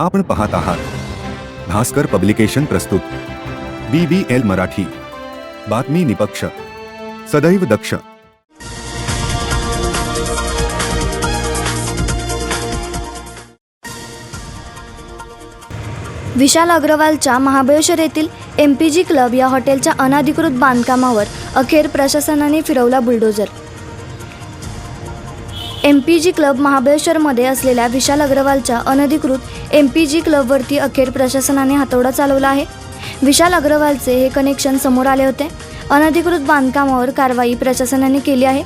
आपण पाहत आहात. भास्कर पब्लिकेशन प्रस्तुत. B B L Marathi. बातमी निपक्ष. सदैव दक्ष. विशाल अग्रवालच्या महाबळेश्वर येथील एम पी जी क्लब या हॉटेलच्या अनधिकृत बांधकामावर अखेर प्रशासनाने फिरवला bulldozer M P G club महाबळेश्वरमध्ये असलेल्या विशाल अग्रवालच्या अनधिकृत एम पी जी क्लबवरती अखेर प्रशासनाने हातोडा चालवला आहे. विशाल अग्रवालचे हे कनेक्शन समोर आले होते. अनधिकृत बांधकामावर कारवाई प्रशासनाने केली आहे.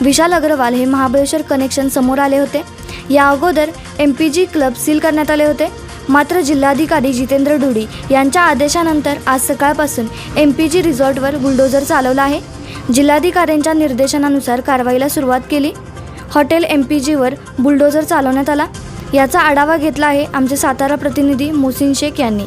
विशाल अग्रवाल हे महाबळेश्वर कनेक्शन समोर आले होते. या अगोदर M P G club seal करण्यात आले होते. मात्र जिल्हाधिकारी जितेंद्र डुडी यांच्या आदेशानंतर आज सकाळपासून एम पी जी रिसॉर्टवर बुलडोझर चालवला आहे. जिल्हाधिकाऱ्यांच्या निर्देशनानुसार कारवाईला सुरुवात केली. हॉटेल एम पी जीवर बुलडोझर चालवण्यात आला. याचा आढावा घेतला आहे आमचे सातारा प्रतिनिधी मोसिन शेख यांनी.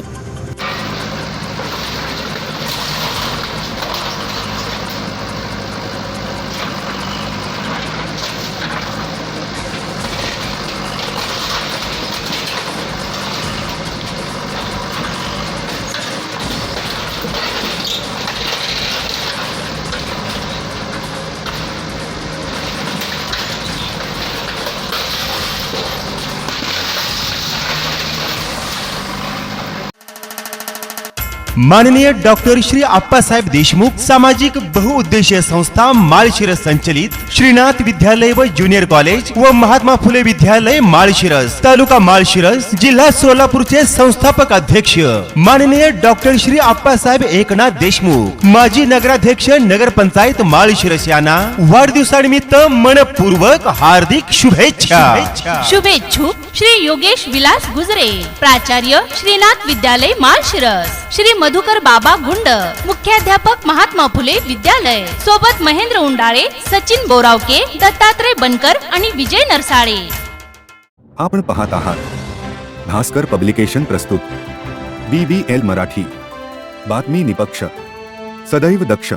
माननीय डॉक्टर श्री आप्पासाहेब देशमुख सामाजिक बहुउद्देशीय संस्था माळशिरस संचलित श्रीनाथ विद्यालय व ज्युनियर कॉलेज व महात्मा फुले विद्यालय माळशिरस तालुका माळशिरस जिल्हा सोलापूरचे संस्थापक अध्यक्ष. माननीय डॉक्टर श्री आप्पासाहेब एकनाथ देशमुख माजी नगराध्यक्ष नगरपंचायत माळशिरस यांना वाढदिवसानिमित्त मनपूर्वक हार्दिक शुभेच्छा. शुभेच्छुक श्री योगेश विलास गुजरे. प्राचार्य श्रीनाथ विद्यालय माळशिरस श्री मधुकर बाबा गुंड. मुख्याध्यापक महात्मा फुले विद्यालय. सोबत महेंद्र उंडाळे सचिन बोरावके दत्तात्रय बनकर आणि विजय नरसाळे. आपण पाहत आहात. भास्कर पब्लिकेशन प्रस्तुत. B B L Marathi. बातमी निपक्ष. सदैव दक्ष.